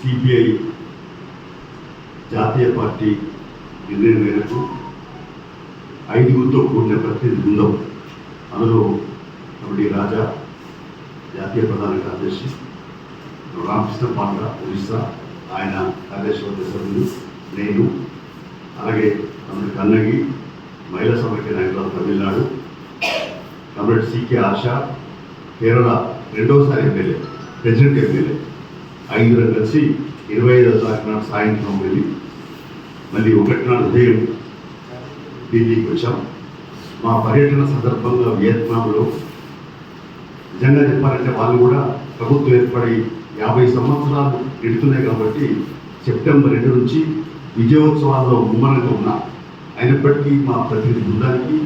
CPI జాతీయ party నిర్ణయం మేరకు ఐదుగురితో కూడిన ప్రతినిధి బృందం అందులో కమిటీ రాజా జాతీయ ప్రధాన కార్యదర్శి రామకృష్ణ పాండ ఒరిస్సా ఆయన కార్యదర్శి సభ్యులు నేను అలాగే కమిటీ కన్నగి మహిళా సమైక్య నాయకులు తమిళనాడు కమిటీ సికే ఆశ కేరళ రెండోసారి ఎమ్మెల్యే ప్రెసిడెంట్ ఎమ్మెల్యే. ఐదులో కలిసి ఇరవై ఐదో తారీఖున సాయంత్రం వెళ్ళి మళ్ళీ ఒకటి ఉదయం ఢిల్లీకి వచ్చాం. మా పర్యటన సందర్భంగా వియత్నాంలో నిజంగా చెప్పాలంటే వాళ్ళు కూడా ప్రభుత్వం ఏర్పడి యాభై సంవత్సరాలు ఎడుతున్నాయి కాబట్టి సెప్టెంబర్ రెండు నుంచి విజయోత్సవాల్లో ముమ్మరంగా ఉన్నా. అయినప్పటికీ మా ప్రతినిధి బృందానికి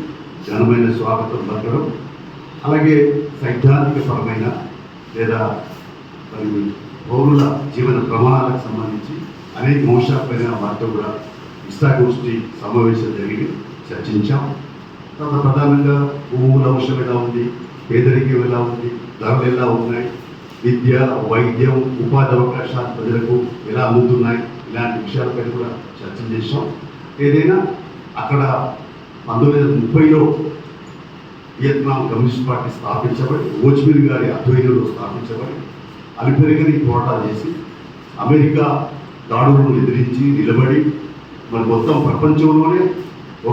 ఘనమైన స్వాగతం పలకడం అలాగే సైద్ధాంతిక పరమైన లేదా మరి పౌరుల జీవన ప్రమాణాలకు సంబంధించి అనేక అంశాలపైన వారితో కూడా ఇష్టాగోష్ఠి సమావేశం జరిగి చర్చించాం. తర్వాత ప్రధానంగా భూముల అంశం ఎలా ఉంది పేదరికం ఎలా ఉంది ధరలు ఎలా ఉన్నాయి విద్య వైద్యం ఉపాధి అవకాశాలు ప్రజలకు ఎలా అందుతున్నాయి ఇలాంటి విషయాలపై కూడా చర్చ చేశాం. ఏదైనా అక్కడ పంతొమ్మిది వందల ముప్పైలో వియత్నాం కమ్యూనిస్ట్ పార్టీ స్థాపించబడి ఓజ్మిల్ గారి ఆధ్వర్యంలో స్థాపించబడి అలిపెరగని పోరాటాలు చేసి అమెరికా దాడులను ఎదిరించి నిలబడి మరి మొత్తం ప్రపంచంలోనే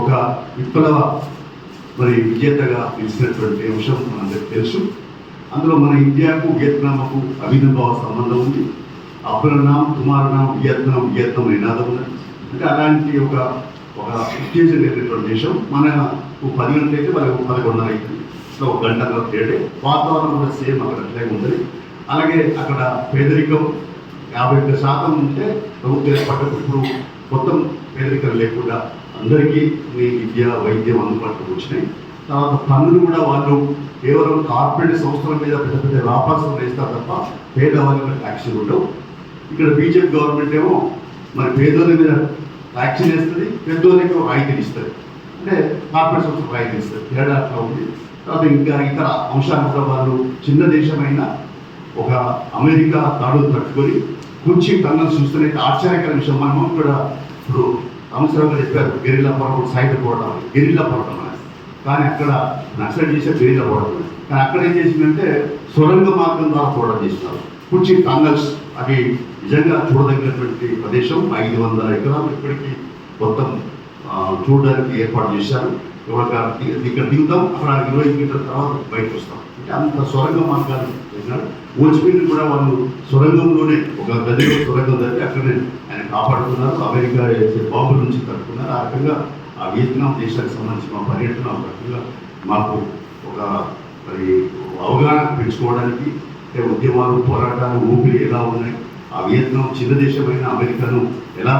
ఒక విప్లవ మరి విజేతగా నిలిచినటువంటి అంశం మనందరికి తెలుసు. అందులో మన ఇండియాకు వియత్నాంకు అభినభావ సంబంధం ఉంది. అప్రనాం కుమారనాం వియత్నాం వియత్నం నినాదం ఉన్నది అంటే అలాంటి ఒక ఒక ఉత్తేజం లేనటువంటి దేశం. మనకు పది గంటలైతే మనకు పదకొండున్నర అవుతుంది సో ఒక గంట తేడే వాతావరణం కూడా సేమ్ అక్కడ అట్లాగే ఉంటుంది అలాగే అక్కడ పేదరికం యాభై ఒక్క శాతం ఉంటే ప్రభుత్వం ఏర్పడ్డ ఇప్పుడు మొత్తం పేదరికం లేకుండా అందరికీ ఈ విద్య వైద్యం అందుబాటులోకి వచ్చినాయి. తర్వాత పన్నులు కూడా వాళ్ళు కేవలం కార్పొరేట్ సంస్థల మీద పెద్ద పెద్ద వ్యాపారస్తులు వేస్తారు తప్ప పేదవాళ్ళ ట్యాక్సీలు ఉండవు. ఇక్కడ బీజేపీ గవర్నమెంట్ ఏమో మరి పేదోళ్ళ మీద ట్యాక్సీలు వేస్తుంది పెద్దోళ్ళకి రాయితీలు ఇస్తుంది. అంటే కార్పొరేట్ సంస్థలు రాయితీలు ఇస్తుంది. తేడా అట్లా ఉంది. తర్వాత ఇంకా ఇతర అంశాలు కూడా వాళ్ళు చిన్న దేశమైన ఒక అమెరికా తాడు తట్టుకొని కూర్చి టన్నల్ చూస్తున్నట్టు ఆశ్చర్యకర విషయం. మనము కూడా ఇప్పుడు సంవత్సరంగా చెప్పారు గెరిల్లా పోరాటం సాయుధ పోరాటం అని. గెరిల్లా పోరాటం అని. కానీ అక్కడ నక్సల్ చేసే గెరిల్లా పోరాటం అని. కానీ అక్కడ ఏం చేసిందంటే సొరంగ మార్గం ద్వారా పోరాటం చేస్తున్నారు. కుర్చీ టన్నల్స్ అవి నిజంగా చూడదగినటువంటి ప్రదేశం. ఐదు వందల ఎకరాలు ఇప్పటికీ మొత్తం చూడడానికి ఏర్పాటు చేశారు. ఇక్కడ దిగుతాం. అక్కడ ఇరవై మీటర్ల తర్వాత బయటకు వస్తాం. అంత సొరంగ మార్గాలు ఓచిపిండి కూడా వాళ్ళు సొరంగంలోనే ఒక గదిలో సొరంగం జరిగి అక్కడనే ఆయన కాపాడుతున్నారు అమెరికా వేసే నుంచి తట్టుకున్నారు. ఆ రకంగా ఆ వియత్నాం దేశానికి సంబంధించిన మా పర్యటన ఒక రకంగా మాకు ఒక మరి అవగాహన పెంచుకోవడానికి ఉద్యమాలు పోరాటాలు ఊపిరి ఎలా ఉన్నాయి ఆ వియత్నాం చిన్న దేశమైన అమెరికాను ఎలా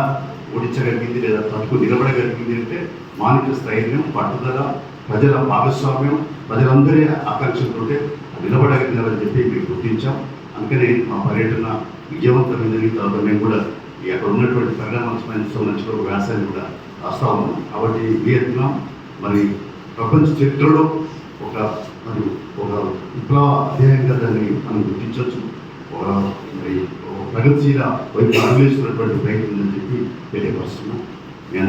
ఓడించగలిగింది లేదా తట్టుకు నిలబడగలిగింది అంటే మానసిక స్థైర్యం పట్టుదల ప్రజల భాగస్వామ్యం ప్రజలందరి ఆకాంక్షలతోటే నిలబడగలిగినారని చెప్పి మేము గుర్తించాం. అందుకనే మా పర్యటన విజయవంతమైందని తర్వాత మేము కూడా ఈ అక్కడ ఉన్నటువంటి పరిణామాలకు సంబంధించిన ఒక వ్యాసాన్ని కూడా రాస్తా ఉన్నాం. కాబట్టి వియత్నాం మరి ప్రపంచ చరిత్రలో ఒక మరి ఒక విప్లవ అధ్యయంగా దాన్ని మనం గుర్తించవచ్చు. ఒక మరి ప్రగతిశీల వైపు అనుభవిస్తున్నటువంటి ప్రయత్నం అని చెప్పి తెలియపరుస్తున్నాం.